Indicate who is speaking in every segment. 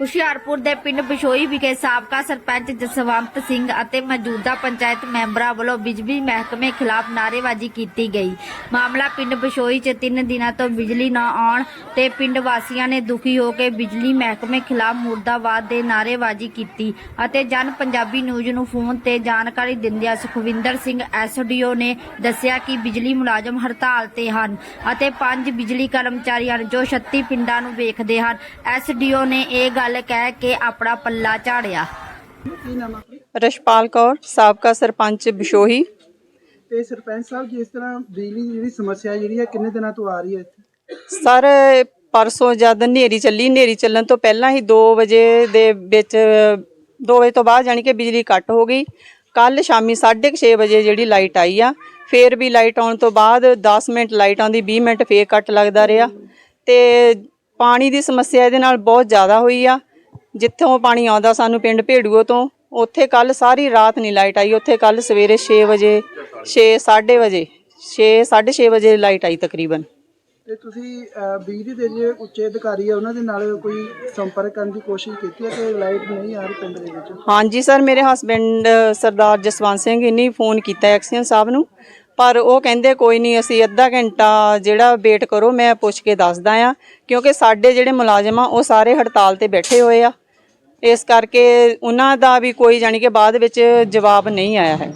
Speaker 1: ਹੁਸ਼ਿਆਰਪੁਰ ਦੇ ਪਿੰਡ ਬਿਸ਼ੋਈ ਵਿਖੇ ਸਾਬਕਾ ਸਰਪੰਚ ਜਸਵੰਤ ਸਿੰਘ ਅਤੇ ਮੌਜੂਦਾ ਪੰਚਾਇਤ ਮੈਂਬਰਾਂ ਵੱਲੋਂ ਬਿਜਲੀ ਮਹਿਕਮੇ ਖਿਲਾਫ ਨਾਅਰੇਬਾਜ਼ੀ ਕੀਤੀ ਗਈ। ਮਾਮਲਾ ਪਿੰਡ ਬਿਸ਼ੋਈ 'ਚ 3 ਦਿਨਾਂ ਤੋਂ ਬਿਜਲੀ ਨਾ ਆਉਣ ਤੇ ਪਿੰਡ ਵਾਸੀਆਂ ਨੇ ਦੁਖੀ ਹੋ ਕੇ ਬਿਜਲੀ ਮਹਿਕਮੇ ਖਿਲਾਫ ਮੁਰਦਾਬਾਦ ਦੇ ਨਾਅਰੇਬਾਜ਼ੀ ਕੀਤੀ ਅਤੇ ਜਨ ਪੰਜਾਬੀ ਨਿਊਜ਼ ਨੂੰ ਫੋਨ ਤੇ ਜਾਣਕਾਰੀ ਦਿੰਦਿਆਂ ਸੁਖਵਿੰਦਰ ਸਿੰਘ ਐਸਡੀਓ ਨੇ ਦੱਸਿਆ ਕਿ ਬਿਜਲੀ ਮੁਲਾਜ਼ਮ ਹੜਤਾਲ ਤੇ ਹਨ ਅਤੇ ਪੰਜ ਬਿਜਲੀ ਕਰਮਚਾਰੀ ਹਨ ਜੋ 36 ਪਿੰਡਾਂ ਨੂੰ ਵੇਖਦੇ ਹਨ। ਐਸਡੀਓ ਨੇ ਇਹ ਗੱਲ ਕਹਿ ਕੇ ਆਪਣਾ ਪੱਲਾ ਝਾੜਿਆ?
Speaker 2: ਰਸ਼ਪਾਲ ਕੌਰ ਸਾਬਕਾ ਸਰਪੰਚ ਬਿਸ਼ੋਹੀ।
Speaker 3: ਤੇ ਸਰਪੰਚ ਸਾਹਿਬ ਜਿਸ ਤਰ੍ਹਾਂ ਬਿਜਲੀ ਦੀ ਜਿਹੜੀ ਸਮੱਸਿਆ ਜਿਹੜੀ ਹੈ ਕਿੰਨੇ ਦਿਨਾਂ ਤੋਂ ਆ ਰਹੀ ਹੈ ਇੱਥੇ?
Speaker 2: ਸਰ ਪਰਸੋਂ ਜਦ ਹਨੇਰੀ ਚੱਲੀ ਹਨੇਰੀ ਚੱਲਣ ਤੋਂ ਪਹਿਲਾਂ ਹੀ 2 ਵਜੇ ਦੇ ਵਿੱਚ 2 ਵਜੇ ਤੋਂ ਬਾਅਦ ਯਾਨੀ ਕਿ ਬਿਜਲੀ ਕੱਟ ਹੋ ਗਈ। ਕੱਲ ਸ਼ਾਮੀ 6:30 ਵਜੇ ਜਿਹੜੀ ਲਾਈਟ ਆਈ ਆ ਫੇਰ ਵੀ ਲਾਈਟ ਆਉਣ ਤੋਂ ਬਾਅਦ 10 ਮਿੰਟ ਲਾਈਟ ਆਉਂਦੀ 20 ਮਿੰਟ ਫੇਰ ਕੱਟ ਲੱਗਦਾ ਰਿਹਾ। ਤੇ ਪਾਣੀ ਦੀ ਸਮੱਸਿਆ ਇਹਦੇ ਨਾਲ ਬਹੁਤ ਜ਼ਿਆਦਾ ਹੋਈ ਆ। ਜਿੱਥੋਂ ਪਾਣੀ ਆਉਂਦਾ ਸਾਨੂੰ ਪਿੰਡ ਭੇੜੂਓ ਤੋਂ ਉੱਥੇ ਕੱਲ ਸਾਰੀ ਰਾਤ ਨਹੀਂ ਲਾਈਟ ਆਈ। ਉੱਥੇ ਕੱਲ ਸਵੇਰੇ 6 ਵਜੇ 6 6:30 ਵਜੇ 6 6:30 ਵਜੇ ਲਾਈਟ ਆਈ ਤਕਰੀਬਨ।
Speaker 3: ਤੇ ਤੁਸੀਂ ਬਿਜਲੀ ਦੇ ਜਿਹੜੇ ਉੱਚੇ ਅਧਿਕਾਰੀ ਆ ਉਹਨਾਂ ਦੇ ਨਾਲ ਕੋਈ ਸੰਪਰਕ ਕਰਨ ਦੀ ਕੋਸ਼ਿਸ਼ ਕੀਤੀ ਹੈ ਕਿ ਲਾਈਟ ਨਹੀਂ ਆ ਰਹੀ ਪਿੰਡ ਦੇ ਵਿੱਚ?
Speaker 2: ਹਾਂਜੀ ਸਰ ਮੇਰੇ ਹਸਬੰਡ ਸਰਦਾਰ ਜਸਵੰਤ ਸਿੰਘ ਇਨੀ ਫੋਨ ਕੀਤਾ ਐਕਸੀਅਨ ਸਾਹਿਬ ਨੂੰ। ਪਰ ਉਹ ਕਹਿੰਦੇ ਕੋਈ ਨਹੀਂ ਅਸੀਂ ਅੱਧਾ ਘੰਟਾ ਜਿਹੜਾ ਵੇਟ ਕਰੋ ਮੈਂ ਪੁੱਛ ਕੇ ਦੱਸਦਾ ਆ। ਕਿਉਂਕਿ ਸਾਡੇ ਜਿਹੜੇ ਮੁਲਾਜ਼ਮ ਆ ਉਹ ਸਾਰੇ ਹੜਤਾਲ ਤੇ ਬੈਠੇ ਹੋਏ ਆ। ਇਸ ਕਰਕੇ ਉਹਨਾਂ ਦਾ ਵੀ ਕੋਈ ਜਾਣੀ ਕਿ ਬਾਅਦ ਵਿੱਚ ਜਵਾਬ ਨਹੀਂ ਆਇਆ ਹੈ।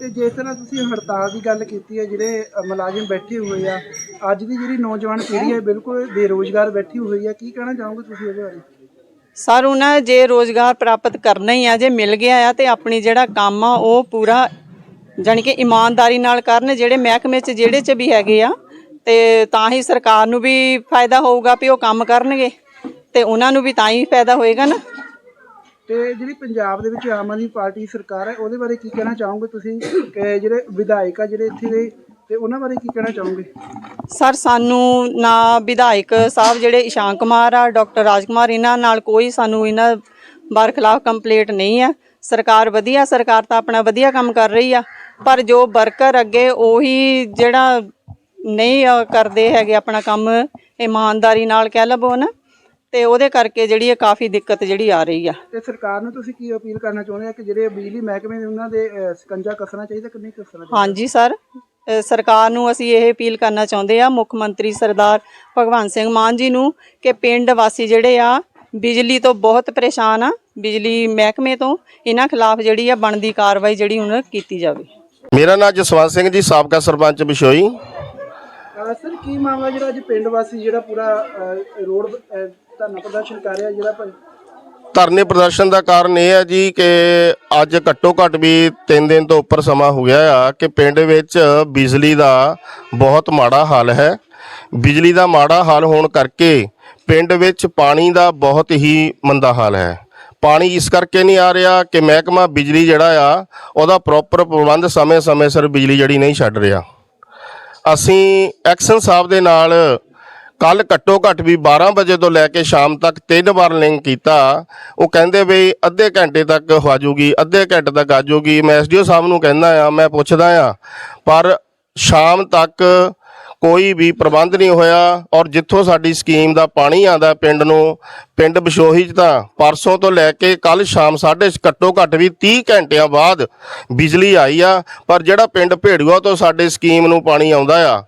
Speaker 3: ਤੇ ਜਿਸ ਤਰ੍ਹਾਂ ਤੁਸੀਂ ਹੜਤਾਲ ਦੀ ਗੱਲ ਕੀਤੀ ਹੈ ਜਿਹੜੇ ਮੁਲਾਜ਼ਮ ਬੈਠੇ ਹੋਏ ਆ ਅੱਜ ਦੀ ਜਿਹੜੀ ਨੌਜਵਾਨ ਪੀੜ੍ਹੀ ਹੈ ਬਿਲਕੁਲ ਬੇਰੋਜ਼ਗਾਰ ਬੈਠੀ ਹੋਈ ਹੈ। ਕੀ ਕਹਿਣਾ ਚਾਹੋਗੇ ਤੁਸੀਂ ਇਹਦੇ ਬਾਰੇ?
Speaker 2: ਸਰ ਉਹਨਾਂ ਜੇ ਰੋਜ਼ਗਾਰ ਪ੍ਰਾਪਤ ਕਰਨਾ ਹੀ ਆ ਜੇ ਮਿਲ ਗਿਆ ਆ ਤੇ ਆਪਣੀ ਜਿਹੜਾ ਕੰਮ ਆ ਉਹ ਪੂਰਾ ਜਾਣੀ ਕਿ ਇਮਾਨਦਾਰੀ ਨਾਲ ਕਰਨ ਜਿਹੜੇ ਮਹਿਕਮੇ 'ਚ ਜਿਹੜੇ 'ਚ ਵੀ ਹੈਗੇ ਆ ਤੇ ਤਾਂ ਹੀ ਸਰਕਾਰ ਨੂੰ ਵੀ ਫਾਇਦਾ ਹੋਊਗਾ ਵੀ ਉਹ ਕੰਮ ਕਰਨਗੇ ਤੇ ਉਹਨਾਂ ਨੂੰ ਵੀ ਤਾਂ ਹੀ ਫਾਇਦਾ ਹੋਏਗਾ ਨਾ।
Speaker 3: ਤੇ ਜਿਹੜੀ ਪੰਜਾਬ ਦੇ ਵਿੱਚ ਆਮ ਆਦਮੀ ਪਾਰਟੀ ਸਰਕਾਰ ਹੈ ਉਹਦੇ ਬਾਰੇ ਕੀ ਕਹਿਣਾ ਚਾਹੋਗੇ ਤੁਸੀਂ? ਕਿ ਜਿਹੜੇ ਵਿਧਾਇਕ ਆ ਜਿਹੜੇ ਇੱਥੇ ਦੇ ਤੇ ਉਹਨਾਂ ਬਾਰੇ ਕੀ ਕਹਿਣਾ ਚਾਹੋਗੇ?
Speaker 2: ਸਰ ਸਾਨੂੰ ਨਾ ਵਿਧਾਇਕ ਸਾਹਿਬ ਜਿਹੜੇ ਇਸ਼ਾਨ ਕੁਮਾਰ ਆ ਡਾਕਟਰ ਰਾਜਕੁਮਾਰ ਇਹਨਾਂ ਨਾਲ ਕੋਈ ਸਾਨੂੰ ਇਹਨਾਂ ਬਾਰ ਖਿਲਾਫ ਕੰਪਲੇਂਟ ਨਹੀਂ ਆ। ਸਰਕਾਰ ਵਧੀਆ ਸਰਕਾਰ ਤਾਂ ਆਪਣਾ ਵਧੀਆ ਕੰਮ ਕਰ ਰਹੀ ਆ। ਪਰ ਜੋ ਵਰਕਰ ਅੱਗੇ ਉਹੀ ਜਿਹੜਾ ਨਹੀਂ ਕਰਦੇ ਹੈਗੇ ਆਪਣਾ ਕੰਮ ਇਮਾਨਦਾਰੀ ਨਾਲ ਕਹਿ ਲਵੋ ਨਾ ਤੇ ਉਹਦੇ ਕਰਕੇ ਜਿਹੜੀ ਇਹ ਕਾਫੀ ਦਿੱਕਤ ਜਿਹੜੀ ਆ ਰਹੀ ਆ।
Speaker 3: ਤੇ ਸਰਕਾਰ ਨੂੰ ਤੁਸੀਂ ਕੀ ਅਪੀਲ ਕਰਨਾ ਚਾਹੁੰਦੇ ਆ ਕਿ ਜਿਹੜੇ ਬਿਜਲੀ ਮਹਿਕਮੇ ਨੇ ਉਹਨਾਂ ਦੇ ਅਹ, ਸਕੰਜਾ ਕੱਸਣਾ ਚਾਹੀਦਾ ਕਿ ਨਹੀਂ ਕੱਸਣਾ ਚਾਹੀਦਾ?
Speaker 2: ਹਾਂਜੀ ਸਰ। ਅ, ਸਰਕਾਰ ਨੂੰ ਅਸੀਂ ਇਹ ਅਪੀਲ ਕਰਨਾ ਚਾਹੁੰਦੇ ਆ ਮੁੱਖ ਮੰਤਰੀ ਸਰਦਾਰ ਭਗਵੰਤ ਸਿੰਘ ਮਾਨ ਜੀ ਨੂੰ ਕਿ ਪਿੰਡ ਵਾਸੀ ਜਿਹੜੇ ਆ ਬਿਜਲੀ ਤੋਂ ਬਹੁਤ ਪਰੇਸ਼ਾਨ ਆ ਬਿਜਲੀ ਮਹਿਕਮੇ ਤੋਂ ਇਹਨਾਂ ਖਿਲਾਫ ਜਿਹੜੀ ਆ ਬਣਦੀ ਕਾਰਵਾਈ ਜਿਹੜੀ ਹੁਣ ਕੀਤੀ ਜਾਵੇ।
Speaker 4: ਮੇਰਾ ਨਾਮ ਜਸਵੰਤ ਸਿੰਘ ਜੀ ਸਾਬਕਾ ਸਰਪੰਚ ਬਿਸ਼ੋਈ
Speaker 3: ਸਰ ਕੀ ਮਾਮਲਾ ਜਿਹੜਾ ਅੱਜ ਪਿੰਡ ਵਾਸੀ ਜਿਹੜਾ ਪੂਰਾ ਰੋਡ ਧਰਨਾ ਪ੍ਰਦਰਸ਼ਨ ਕਰ ਰਿਹਾ ਜਿਹੜਾ ਪ-
Speaker 4: ਧਰਨੇ ਪ੍ਰਦਰਸ਼ਨ ਦਾ ਕਾਰਨ ਇਹ ਹੈ ਜੀ ਕਿ ਅੱਜ ਘੱਟੋ ਘੱਟ ਵੀ 3 ਦਿਨ ਤੋਂ ਉੱਪਰ ਸਮਾਂ ਹੋ ਗਿਆ ਆ ਕਿ ਪਿੰਡ ਵਿੱਚ ਬਿਜਲੀ ਦਾ ਬਹੁਤ ਮਾੜਾ ਹਾਲ ਹੈ। ਬਿਜਲੀ ਦਾ ਮਾੜਾ ਹਾਲ ਹੋਣ ਕਰਕੇ ਪਿੰਡ ਵਿੱਚ ਪਾਣੀ ਦਾ ਬਹੁਤ ਹੀ ਮੰਦਾ ਹਾਲ ਹੈ। ਪਾਣੀ ਇਸ ਕਰਕੇ ਨਹੀਂ ਆ ਰਿਹਾ ਕਿ ਮਹਿਕਮਾ ਬਿਜਲੀ ਜਿਹੜਾ ਆ, ਉਹਦਾ ਪ੍ਰੋਪਰ ਪ੍ਰਬੰਧ ਸਮੇਂ-ਸਮੇਂ ਸਿਰ ਬਿਜਲੀ ਜਿਹੜੀ ਨਹੀਂ ਛੱਡ ਰਿਹਾ। ਅਸੀਂ ਐਕਸ਼ਨ ਸਾਹਿਬ ਦੇ ਨਾਲ ਕੱਲ ਘੱਟੋ ਘੱਟ ਵੀ 12 ਵਜੇ ਤੋਂ ਲੈ ਕੇ ਸ਼ਾਮ ਤੱਕ ਤਿੰਨ ਵਾਰ ਲਿੰਕ ਕੀਤਾ। ਉਹ ਕਹਿੰਦੇ ਵੀ ਅੱਧੇ ਘੰਟੇ ਤੱਕ ਹੋ ਜਾਊਗੀ, ਅੱਧੇ ਘੰਟੇ ਤੱਕ ਆ ਜਾਊਗੀ। ਮੈਂ ਐਸਡੀਓ ਸਾਹਿਬ ਨੂੰ ਕਹਿੰਦਾ ਆ, ਮੈਂ ਪੁੱਛਦਾ ਆ, ਪਰ ਸ਼ਾਮ ਤੱਕ ਕੋਈ ਵੀ ਪ੍ਰਬੰਧ ਨਹੀਂ ਹੋਇਆ ਔਰ ਜਿੱਥੋਂ ਸਾਡੀ ਸਕੀਮ ਦਾ ਪਾਣੀ ਆਂਦਾ ਪਿੰਡ ਨੂੰ, ਪਿੰਡ ਬਿਸ਼ੋਹੀ ਚ ਤਾਂ ਪਰਸੋਂ ਤੋਂ ਲੈ ਕੇ ਕੱਲ ਸ਼ਾਮ ਸਾਢੇ ਘੱਟੋ ਘੱਟ ਵੀ 30 ਘੰਟਿਆਂ ਬਾਅਦ ਬਿਜਲੀ ਆਈ ਆ, ਪਰ ਜਿਹੜਾ ਪਿੰਡ ਭੇੜੂਆ ਤੋਂ ਸਾਡੇ ਸਕੀਮ ਨੂੰ ਪਾਣੀ ਆਉਂਦਾ ਆ,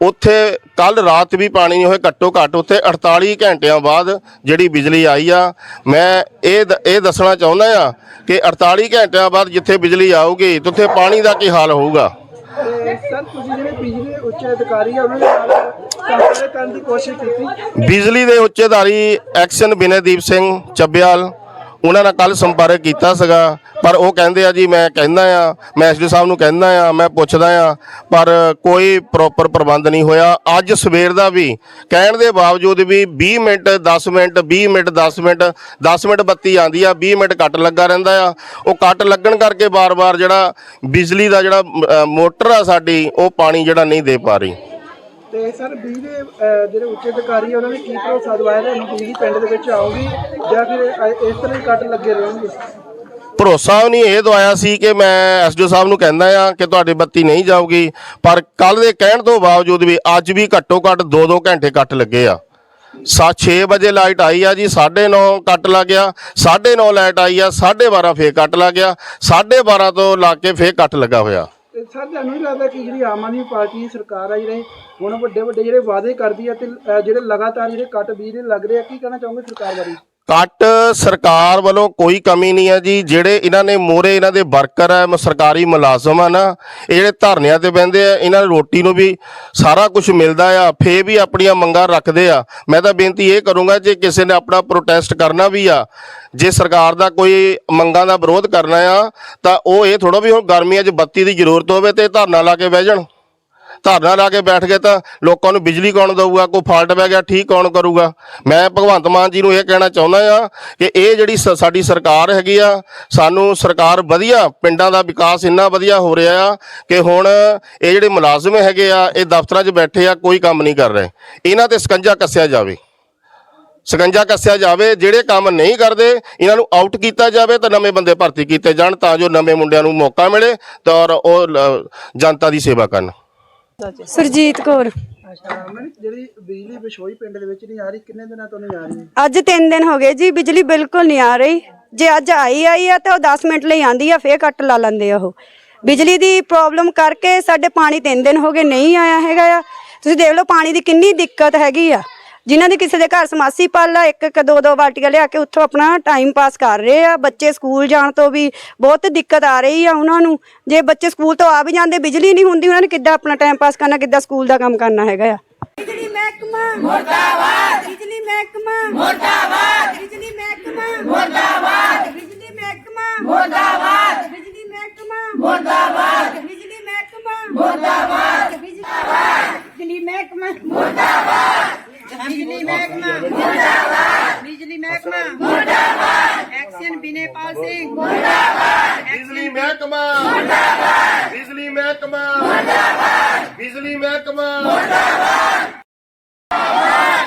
Speaker 4: ਉੱਥੇ ਕੱਲ ਰਾਤ ਵੀ ਪਾਣੀ ਨਹੀਂ ਹੋਇਆ, ਘੱਟੋ ਘੱਟ ਉੱਥੇ 48 ਘੰਟਿਆਂ ਬਾਅਦ ਜਿਹੜੀ ਬਿਜਲੀ ਆਈ ਆ। ਮੈਂ ਇਹ ਦ- ਇਹ ਦੱਸਣਾ ਚਾਹੁੰਦਾ ਆ ਕਿ 48 ਘੰਟਿਆਂ ਬਾਅਦ ਜਿੱਥੇ ਬਿਜਲੀ ਆਊਗੀ ਉੱਥੇ ਪਾਣੀ ਦਾ ਕੀ ਹਾਲ ਹੋਊਗਾ?
Speaker 3: ਤੇ ਸਰ, ਤੁਸੀਂ ਜਿਹੜੇ ਬਿਜਲੀ ਦੇ ਉੱਚ ਅਧਿਕਾਰੀ ਆ, ਉਹਨਾਂ ਦੇ ਨਾਲ ਸੰਪਰਕ ਕਰਨ ਦੀ ਕੋਸ਼ਿਸ਼ ਕੀਤੀ?
Speaker 4: ਬਿਜਲੀ ਦੇ ਉੱਚੇਦਾਰੀ ਐਕਸ਼ਨ ਬਿਨੇਦੀਪ ਸਿੰਘ ਚੱਬਿਆਲ, ਉਹਨਾਂ ਨਾਲ ਕੱਲ ਸੰਪਰਕ ਕੀਤਾ ਸੀਗਾ। ਪਰ ਉਹ ਕਹਿੰਦੇ ਆ ਜੀ, ਮੈਂ ਕਹਿੰਦਾ ਆ, ਮੈਂ ਐਸਡੀ ਸਾਹਿਬ ਨੂੰ ਕਹਿੰਦਾ ਆ, ਮੈਂ ਪੁੱਛਦਾ ਆ, ਪਰ ਕੋਈ ਪ੍ਰੋਪਰ ਪ੍ਰਬੰਧ ਨਹੀਂ ਹੋਇਆ। ਅੱਜ ਸਵੇਰ ਦਾ ਵੀ ਕਹਿਣ ਦੇ ਬਾਵਜੂਦ ਵੀ 20 minute 10 minute 20 minute 10 minute 10 minute ਬੱਤੀ ਆਂਦੀ ਆ 20 ਮਿੰਟ ਕੱਟ ਲੱਗਾ ਰਹਿੰਦਾ ਆ। ਉਹ ਕੱਟ ਲੱਗਣ ਕਰਕੇ ਬਾਰ-ਬਾਰ ਜਿਹੜਾ ਬਿਜਲੀ ਦਾ ਜਿਹੜਾ ਮੋਟਰ ਆ ਸਾਡੀ, ਉਹ ਪਾਣੀ ਜਿਹੜਾ ਨਹੀਂ ਦੇ ਪਾ ਰਹੀ।
Speaker 3: ਤੇ ਸਰ ਬਿਜਲੀ ਦੇ ਜਿਹੜੇ ਉੱਚ ਅਧਿਕਾਰੀ ਉਹਨਾਂ ਨੇ ਕੀ ਭਰੋਸਾ ਦਵਾਇਆ? ਤੁਹਾਨੂੰ ਬਿਜਲੀ ਪਿੰਡ ਦੇ ਵਿੱਚ ਆਊਗੀ ਜਾਂ ਫਿਰ ਇਸ ਤਰ੍ਹਾਂ ਹੀ ਕੱਟ ਲੱਗੇ ਰਹਿਣਗੇ?
Speaker 4: ਭਰੋਸਾ ਨਹੀਂ ਇਹ ਦਵਾਇਆ ਸੀ ਕਿ ਮੈਂ ਐਸਡੀਓ ਸਾਹਿਬ ਨੂੰ ਕਹਿੰਦਾ ਆ ਕਿ ਤੁਹਾਡੀ ਬੱਤੀ ਨਹੀਂ ਜਾਊਗੀ। ਪਰ ਕੱਲ ਦੇ ਕਹਿਣ ਤੋਂ ਬਾਵਜੂਦ ਵੀ ਅੱਜ ਵੀ ਘੱਟੋ ਘੱਟ 2-2 ਘੰਟੇ ਕੱਟ ਲੱਗੇ ਆ। ਸੱਤ 6 ਵਜੇ ਲਾਈਟ ਆਈ ਆ ਜੀ 9:30 ਕੱਟ ਲੱਗ ਗਿਆ 9:30 ਲਾਈਟ ਆਈ ਆ 12:30 ਫੇਰ ਕੱਟ ਲੱਗ ਗਿਆ 12:30 ਤੋਂ ਲਾ ਕੇ ਫੇਰ ਕੱਟ ਲੱਗਾ ਹੋਇਆ।
Speaker 3: ਸਰ, ਤੁਹਾਨੂੰ ਨਹੀਂ ਲੱਗਦਾ ਕਿ ਜਿਹੜੀ ਆਮ ਆਦਮੀ ਪਾਰਟੀ ਸਰਕਾਰ ਆ ਜਿਹੜੇ ਹੁਣ ਵੱਡੇ ਵੱਡੇ ਜਿਹੜੇ ਵਾਅਦੇ ਕਰਦੀ ਆ ਤੇ ਜਿਹੜੇ ਲਗਾਤਾਰ ਜਿਹੜੇ ਕੱਟ ਬਿਜਲੀ ਲੱਗ ਰਹੇ ਆ, ਕੀ ਕਹਿਣਾ ਚਾਹੋਗੇ ਸਰਕਾਰ ਬਾਰੇ?
Speaker 4: ਕੱਟ ਸਰਕਾਰ ਵੱਲੋਂ ਕੋਈ ਕਮੀ ਨਹੀਂ ਹੈ ਜੀ। ਜਿਹੜੇ ਇਹਨਾਂ ਨੇ ਮੋਰੇ ਇਹਨਾਂ ਦੇ ਵਰਕਰ ਹੈ, ਮ- ਸਰਕਾਰੀ ਮੁਲਾਜ਼ਮ ਆ ਨਾ ਇਹ ਜਿਹੜੇ ਧਰਨਿਆਂ ਤੇ ਬਹਿੰਦੇ ਆ, ਇਹਨਾਂ ਨੂੰ ਰੋਟੀ ਨੂੰ ਵੀ ਸਾਰਾ ਕੁਝ ਮਿਲਦਾ ਆ ਫੇ ਵੀ ਆਪਣੀਆਂ ਮੰਗਾਂ ਰੱਖਦੇ ਆ। ਮੈਂ ਤਾਂ ਬੇਨਤੀ ਇਹ ਕਰੂੰਗਾ ਜੇ ਕਿਸੇ ਨੇ ਆਪਣਾ ਪ੍ਰੋਟੈਸਟ ਕਰਨਾ ਵੀ ਆ, ਜੇ ਸਰਕਾਰ ਦਾ ਕੋਈ ਮੰਗਾਂ ਦਾ ਵਿਰੋਧ ਕਰਨਾ ਆ, ਤਾਂ ਉਹ ਇਹ ਥੋੜਾ ਵੀ ਹੁਣ ਗਰਮੀਆਂ 'ਚ ਬੱਤੀ ਦੀ ਜ਼ਰੂਰਤ ਹੋਵੇ ਤੇ ਧਰਨਾ ਲਾ ਕੇ ਬਹਿ ਜਾਣ। ਧਰਨਾ ਲਾ ਕੇ ਬੈਠ ਗਏ ਤਾਂ ਲੋਕਾਂ ਨੂੰ ਬਿਜਲੀ ਕੌਣ ਦਊਗਾ? ਕੋਈ ਫਾਲਟ ਪੈ ਗਿਆ, ਠੀਕ ਕੌਣ ਕਰੂਗਾ? ਮੈਂ ਭਗਵੰਤ ਮਾਨ ਜੀ ਨੂੰ ਇਹ ਕਹਿਣਾ ਚਾਹੁੰਦਾ ਆ ਕਿ ਇਹ ਜਿਹੜੀ ਸ- ਸਾਡੀ ਸਰਕਾਰ ਹੈਗੀ ਆ, ਸਾਨੂੰ ਸਰਕਾਰ ਵਧੀਆ, ਪਿੰਡਾਂ ਦਾ ਵਿਕਾਸ ਇੰਨਾ ਵਧੀਆ ਹੋ ਰਿਹਾ ਆ ਕਿ ਹੁਣ ਇਹ ਜਿਹੜੇ ਮੁਲਾਜ਼ਮ ਹੈਗੇ ਆ, ਇਹ ਦਫ਼ਤਰਾਂ 'ਚ ਬੈਠੇ ਆ, ਕੋਈ ਕੰਮ ਨਹੀਂ ਕਰ ਰਹੇ। ਇਹਨਾਂ ਤੇ ਸਕੰਜਾ ਕੱਸਿਆ ਜਾਵੇ। ਸਕੰਜਾ ਕੱਸਿਆ ਜਾਵੇ, ਜਿਹੜੇ ਕੰਮ ਨਹੀਂ ਕਰਦੇ, ਇਹਨਾਂ ਨੂੰ ਆਊਟ ਕੀਤਾ ਜਾਵੇ ਤਾਂ ਨਵੇਂ ਬੰਦੇ ਭਰਤੀ ਕੀਤੇ ਜਾਣ ਤਾਂ ਜੋ ਨਵੇਂ ਮੁੰਡਿਆਂ ਨੂੰ ਮੌਕਾ ਮਿਲੇ ਤਾਂ ਔਰ ਉਹ ਜਨਤਾ ਦੀ ਸੇਵਾ ਕਰਨ।
Speaker 5: ਸੁਰਜੀਤ ਕੌਰ।
Speaker 3: ਅੱਛਾ ਮੈਂ ਜਿਹੜੀ ਬਿਜਲੀ ਬਿਸ਼ੋਈ ਪਿੰਡ ਦੇ ਵਿੱਚ ਨਹੀਂ ਆ ਰਹੀ ਕਿੰਨੇ ਦਿਨਾਂ ਤੋਂ ਨਹੀਂ ਆ ਰਹੀ?
Speaker 5: ਅੱਜ 3 ਦਿਨ ਹੋ ਗਏ ਜੀ ਬਿਜਲੀ ਬਿਲਕੁਲ ਨਹੀਂ ਆ ਰਹੀ। ਜੇ ਅੱਜ ਆਈ ਆਈ ਆ ਤਾਂ ਉਹ 10 ਮਿੰਟ ਲਈ ਆਂਦੀ ਆ ਫੇਰ ਕੱਟ ਲਾ ਲੈਂਦੇ ਆ ਉਹ। ਬਿਜਲੀ ਦੀ ਪ੍ਰੋਬਲਮ ਕਰਕੇ ਸਾਡੇ ਪਾਣੀ 3 ਦਿਨ ਹੋ ਗਏ ਨਹੀਂ ਆਇਆ ਹੈਗਾ ਆ। ਤੁਸੀਂ ਦੇਖ ਲਓ ਪਾਣੀ ਦੀ ਕਿੰਨੀ ਦਿੱਕਤ ਹੈਗੀ ਆ। ਜਿਨ੍ਹਾਂ ਦੀ ਕਿਸੇ ਦੇ ਘਰ ਸਮਾਸੀ ਪਾਲਾ ਇੱਕ ਇੱਕ, ਦੋ ਦੋ ਬਾਲਟੀਆਂ ਲਿਆ ਕੇ ਉੱਥੋਂ ਆਪਣਾ ਟਾਈਮ ਪਾਸ ਕਰ ਰਹੇ ਆ। ਬੱਚੇ ਸਕੂਲ ਜਾਣ ਤੋਂ ਵੀ ਬਹੁਤ ਦਿੱਕਤ ਆ ਰਹੀ ਆ ਉਹਨਾਂ ਨੂੰ। ਜੇ ਬੱਚੇ ਸਕੂਲ ਤੋਂ ਆ ਵੀ ਜਾਂਦੇ, ਬਿਜਲੀ ਨਹੀਂ ਹੁੰਦੀ, ਉਹਨਾਂ ਨੇ ਕਿੱਦਾਂ ਆਪਣਾ ਟਾਈਮ ਪਾਸ ਕਰਨਾ, ਕਿੱਦਾਂ ਸਕੂਲ ਦਾ ਕੰਮ ਕਰਨਾ ਹੈਗਾ ਆ? ਬਿਜਲੀ ਮਹਿਕਮਾ ਮੁਰਦਾਬਾਦ! ਬਿਜਲੀ ਮਹਿਕਮਾ ਮੁਰਦਾਬਾਦ! ਬਿਜਲੀ ਮਹਿਕਮਾ मुर्दाबाद। एक्शन विनय पाल सिंह। मुर्दाबाद। बिजली महकमा। मुर्दाबाद। बिजली
Speaker 4: महकमा। मुर्दाबाद। बिजली महकमा। मुर्दाबाद।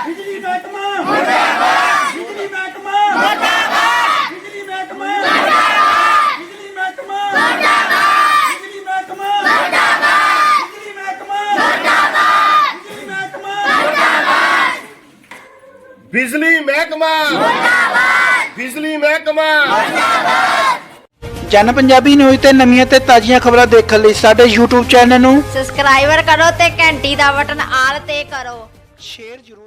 Speaker 4: बिजली महकमा। मुर्दाबाद। ਬਿਜਲੀ ਮਹਿਕਮਾ। ਮੁਰਦਾਬਾਦ। ਬਿਜਲੀ ਮਹਿਕਮਾ।
Speaker 3: ਜਨ ਪੰਜਾਬੀ ਨਿਊਜ਼ ਤੇ ਨਵੀਆਂ ਤੇ ਤਾਜ਼ੀਆਂ ਖਬਰਾਂ ਦੇਖਣ ਲਈ ਸਾਡੇ YouTube ਚੈਨਲ ਨੂੰ
Speaker 1: ਸਬਸਕ੍ਰਾਈਬਰ ਕਰੋ ਤੇ ਘੰਟੀ ਦਾ ਬਟਨ ਆਲ ਤੇ ਕਰੋ।
Speaker 3: ਸ਼ੇਅਰ ਜ਼ਰੂਰ